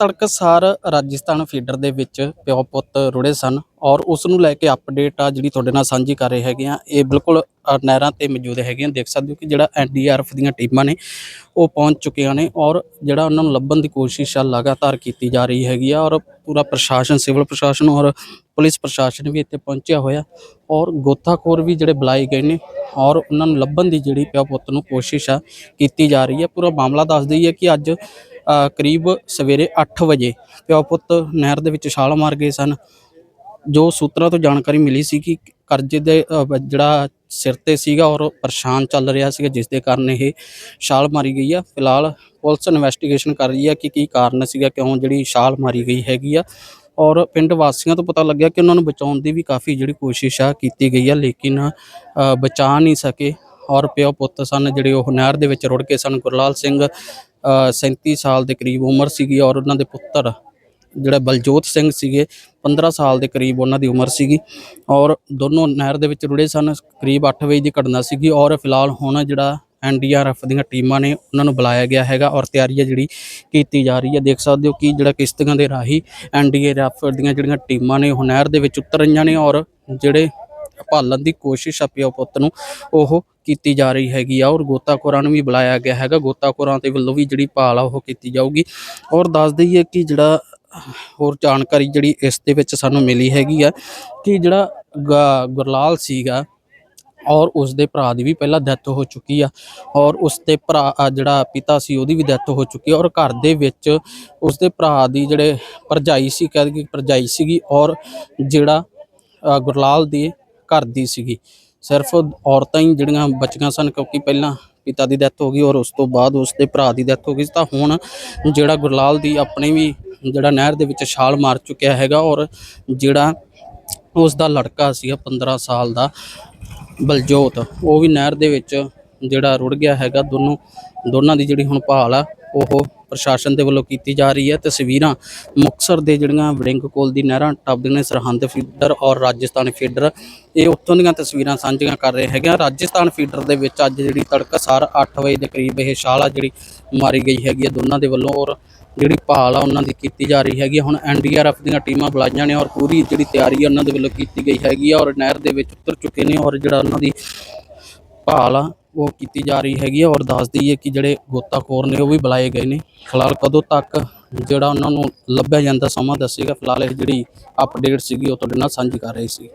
ਤੜਕਸਾਰ Rajasthan feeder ਦੇ ਵਿੱਚ ਪਿਓ ਪੁੱਤ ਰੁੜੇ ਸਨ ਔਰ ਉਸ ਨੂੰ ਲੈ ਕੇ ਅਪਡੇਟ ਆ ਜਿਹੜੀ ਤੁਹਾਡੇ ਨਾਲ ਸਾਂਝੀ ਕਰ ਰਹੇ ਹੈਗੇ ਆ, ਇਹ ਬਿਲਕੁਲ ਨਹਿਰਾਂ ਤੇ ਮੌਜੂਦ ਹੈਗੇ ਆ। ਦੇਖ ਸਕਦੇ ਹੋ ਕਿ ਜਿਹੜਾ ਐਨਡੀਆਰਐਫ ਦੀਆਂ ਟੀਮਾਂ ਨੇ, ਉਹ ਪਹੁੰਚ ਚੁੱਕੀਆਂ ਨੇ ਔਰ ਜਿਹੜਾ ਉਹਨਾਂ ਨੂੰ ਲੱਭਣ ਦੀ ਕੋਸ਼ਿਸ਼ ਆ, ਲਗਾਤਾਰ ਕੀਤੀ ਜਾ ਰਹੀ ਹੈਗੀ ਆ ਔਰ ਪੂਰਾ ਪ੍ਰਸ਼ਾਸਨ, ਸਿਵਲ ਪ੍ਰਸ਼ਾਸਨ ਔਰ ਪੁਲਿਸ ਪ੍ਰਸ਼ਾਸਨ ਵੀ ਇੱਥੇ ਪਹੁੰਚਿਆ ਹੋਇਆ ਔਰ ਗੋਤਾਖੋਰ ਵੀ ਜਿਹੜੇ ਬੁਲਾਏ ਗਏ ਨੇ ਔਰ ਉਹਨਾਂ ਨੂੰ ਲੱਭਣ ਦੀ ਜਿਹੜੀ ਪਿਓ ਪੁੱਤ ਨੂੰ ਕੋਸ਼ਿਸ਼ ਆ, ਕੀਤੀ ਜਾ ਰਹੀ ਹੈ ਪੂਰਾ ਮਾਮਲਾ ਦੱਸ ਦਈਏ ਕਿ ਅੱਜ ਕਰੀਬ ਸਵੇਰੇ 8 ਵਜੇ ਪਿਓ ਪੁੱਤ ਨਹਿਰ ਦੇ ਵਿੱਚ ਛਾਲ ਮਾਰ ਗਏ ਸਨ। ਜੋ ਸੂਤਰਾਂ ਤੋਂ ਜਾਣਕਾਰੀ ਮਿਲੀ ਸੀ ਕਿ ਕਰਜ਼ੇ ਦੇ ਜਿਹੜਾ ਸਿਰ ਤੇ ਸੀਗਾ ਔਰ ਪਰੇਸ਼ਾਨ ਚੱਲ ਰਿਹਾ ਸੀਗਾ, ਜਿਸ ਦੇ ਕਾਰਨ ਇਹ ਛਾਲ ਮਾਰੀ ਗਈ ਆ। ਫਿਲਹਾਲ ਪੁਲਿਸ ਇਨਵੈਸਟੀਗੇਸ਼ਨ ਕਰ ਰਹੀ ਆ ਕਿ ਕੀ ਕਾਰਨ ਸੀਗਾ, ਕਿਉਂ ਜਿਹੜੀ ਛਾਲ ਮਾਰੀ ਗਈ ਹੈਗੀ ਆ। ਔਰ ਪਿੰਡ ਵਾਸੀਆਂ ਤੋਂ ਪਤਾ ਲੱਗਿਆ ਕਿ ਉਹਨਾਂ ਨੂੰ ਬਚਾਉਣ ਦੀ ਵੀ ਕਾਫੀ ਜਿਹੜੀ ਕੋਸ਼ਿਸ਼ ਆ ਕੀਤੀ ਗਈ ਆ, ਲੇਕਿਨ ਬਚਾ ਨਹੀਂ ਸਕੇ। ਔਰ ਪਿਓ ਪੁੱਤ ਸਨ ਜਿਹੜੇ ਉਹ ਨਹਿਰ ਦੇ ਵਿੱਚ ਰੁੜ ਕੇ ਸਨ। ਗੁਰਲਾਲ ਸਿੰਘ 37 ਸਾਲ ਦੇ ਕਰੀਬ ਉਮਰ ਸੀਗੀ ਔਰ ਉਹਨਾਂ ਦੇ ਪੁੱਤਰ ਜਿਹੜਾ ਬਲਜੋਤ ਸਿੰਘ ਸੀਗੇ 15 ਸਾਲ ਦੇ ਕਰੀਬ ਉਹਨਾਂ ਦੀ ਉਮਰ ਸੀਗੀ ਔਰ ਦੋਨੋਂ ਨਹਿਰ ਦੇ ਵਿੱਚ ਰੁੜੇ ਸਨ। ਕਰੀਬ 8 ਵਜੇ ਦੀ ਘਟਨਾ ਸੀਗੀ ਔਰ ਫਿਲਹਾਲ ਹੁਣ ਜਿਹੜਾ ਐਨਡੀਆਰਐਫ ਦੀਆਂ ਟੀਮਾਂ ਨੇ ਉਹਨਾਂ ਨੂੰ ਬੁਲਾਇਆ ਗਿਆ ਹੈਗਾ ਔਰ ਤਿਆਰੀ ਹੈ ਜਿਹੜੀ ਕੀਤੀ ਜਾ ਰਹੀ ਹੈ। ਦੇਖ ਸਕਦੇ ਹੋ ਕਿ ਜਿਹੜਾ ਕਿਸ਼ਤੀਆਂ ਦੇ ਰਾਹੀਂ ਐਨਡੀਆਰਐਫ ਦੀਆਂ ਜਿਹੜੀਆਂ ਟੀਮਾਂ ਨੇ ਉਹ ਨਹਿਰ ਦੇ ਵਿੱਚ ਉਤਰ ਰਹੀਆਂ ਨੇ ਔਰ ਜਿਹੜੇ ਭਾਲਣ ਦੀ ਕੋਸ਼ਿਸ਼ ਆ ਪਿਓ ਪੁੱਤ ਨੂੰ, ਉਹ ਕੀਤੀ ਜਾ ਰਹੀ ਹੈਗੀ ਆ ਔਰ ਗੋਤਾਖੋਰਾਂ ਨੂੰ ਵੀ ਬੁਲਾਇਆ ਗਿਆ ਹੈਗਾ ਗੋਤਾਖੋਰਾਂ ਦੇ ਵੱਲੋਂ ਵੀ ਜਿਹੜੀ ਭਾਲ ਆ ਉਹ ਕੀਤੀ ਜਾਊਗੀ ਔਰ ਦੱਸ ਦਈਏ ਕਿ ਜਿਹੜਾ ਹੋਰ ਜਾਣਕਾਰੀ ਜਿਹੜੀ ਇਸ ਦੇ ਵਿੱਚ ਸਾਨੂੰ ਮਿਲੀ ਹੈਗੀ ਆ ਕਿ ਜਿਹੜਾ ਗ- ਗੁਰਲਾਲ ਸੀਗਾ ਔਰ ਉਸ ਦੇ ਭਰਾ ਦੀ ਵੀ ਪਹਿਲਾਂ ਡੈਥ ਹੋ ਚੁੱਕੀ ਆ ਔਰ ਉਸ ਦੇ ਭਰਾ ਜਿਹੜਾ ਪਿਤਾ ਸੀ ਉਹਦੀ ਵੀ ਡੈਥ ਹੋ ਚੁੱਕੀ ਆ ਔਰ ਘਰ ਦੇ ਵਿੱਚ ਉਸ ਦੇ ਭਰਾ ਦੀ ਜਿਹੜੇ ਭਰਜਾਈ ਸੀ, ਕਹਿ ਕਿ ਭਰਜਾਈ ਸੀਗੀ ਔਰ ਜਿਹੜਾ ਗੁਰਲਾਲ ਦੀ ਘਰ ਦੀ ਸੀਗੀ। ਸਿਰਫ ਔਰਤਾਂ ਹੀ ਜਿਹੜੀਆਂ ਬਚੀਆਂ ਸਨ ਕਿਉਂਕਿ ਪਹਿਲਾਂ ਪਿਤਾ ਦੀ ਡੈਥ ਹੋ ਗਈ ਔਰ ਉਸ ਤੋਂ ਬਾਅਦ ਉਸ ਦੇ ਭਰਾ ਦੀ ਡੈਥ ਹੋ ਗਈ ਤਾਂ ਹੁਣ ਜਿਹੜਾ ਗੁਰਲਾਲ ਦੀ ਆਪਣੇ ਵੀ ਜਿਹੜਾ ਨਹਿਰ ਦੇ ਵਿੱਚ ਛਾਲ ਮਾਰ ਚੁੱਕਿਆ ਹੈਗਾ ਔਰ ਜਿਹੜਾ ਉਸ ਦਾ ਲੜਕਾ ਸੀਗਾ 15 ਸਾਲ ਦਾ ਬਲਜੋਤ ਉਹ ਵੀ ਨਹਿਰ ਦੇ ਵਿੱਚ ਜਿਹੜਾ ਰੁੜ ਗਿਆ ਹੈਗਾ। ਦੋਨੋਂ ਦੋਨਾਂ ਦੀ ਜਿਹੜੀ ਹੁਣ ਭਾਲ ਆ ਉਹ ਪ੍ਰਸ਼ਾਸਨ ਦੇ ਵੱਲੋਂ ਕੀਤੀ ਜਾ ਰਹੀ ਹੈ। ਤਸਵੀਰਾਂ ਮੁਕਤਸਰ ਦੇ ਜਿਹੜੀਆਂ ਵੜਿੰਗ ਕੋਲ ਦੀ ਨਹਿਰਾਂ ਟੱਪਦੀਆਂ ਨੇ, ਸਰਹੰਦ ਫੀਡਰ ਔਰ ਰਾਜਸਥਾਨ ਫੀਡਰ। ਇਹ ਉੱਥੋਂ ਦੀਆਂ ਤਸਵੀਰਾਂ ਸਾਂਝੀਆਂ ਕਰ ਰਹੇ ਹੈਗੇ ਆ। ਰਾਜਸਥਾਨ ਫੀਡਰ ਦੇ ਵਿੱਚ ਅੱਜ ਜਿਹੜੀ ਤੜਕਸਾਰ 8 ਵਜੇ ਦੇ ਕਰੀਬ ਇਹ ਛਾਲ ਆ ਜਿਹੜੀ ਮਾਰੀ ਗਈ ਹੈਗੀ ਆ ਦੋਨਾਂ ਦੇ ਵੱਲੋਂ ਔਰ ਜਿਹੜੀ ਭਾਲ ਆ ਉਹਨਾਂ ਦੀ ਕੀਤੀ ਜਾ ਰਹੀ ਹੈਗੀ ਆ। ਹੁਣ ਐਨਡੀਆਰਐਫ ਦੀਆਂ ਟੀਮਾਂ ਬੁਲਾਈਆਂ ਨੇ ਔਰ ਪੂਰੀ ਜਿਹੜੀ ਤਿਆਰੀ ਉਹਨਾਂ ਦੇ ਵੱਲੋਂ ਕੀਤੀ ਗਈ ਹੈਗੀ ਆ ਔਰ ਨਹਿਰ ਦੇ ਵਿੱਚ ਉਤਰ ਚੁੱਕੇ ਨੇ ਔਰ ਜਿਹੜਾ ਉਹਨਾਂ ਦੀ ਭਾਲ ਆ ਉਹ ਕੀਤੀ ਜਾ ਰਹੀ ਹੈਗੀ ਹੈ ਔਰ ਦੱਸ ਦਈਏ ਕਿ ਜਿਹੜੇ ਗੋਤਾਖੋਰ ਨੇ ਉਹ ਵੀ ਬੁਲਾਏ ਗਏ ਨੇ। ਫਿਲਹਾਲ ਕਦੋਂ ਤੱਕ ਜਿਹੜਾ ਉਹਨਾਂ ਨੂੰ ਲੱਭਿਆ ਜਾਂਦਾ ਸਮਾਂ ਦੱਸੇਗਾ। ਫਿਲਹਾਲ ਇਹ ਜਿਹੜੀ ਅਪਡੇਟ ਸੀਗੀ ਉਹ ਤੁਹਾਡੇ ਨਾਲ ਸਾਂਝੀ ਕਰ ਰਹੀ ਸੀ।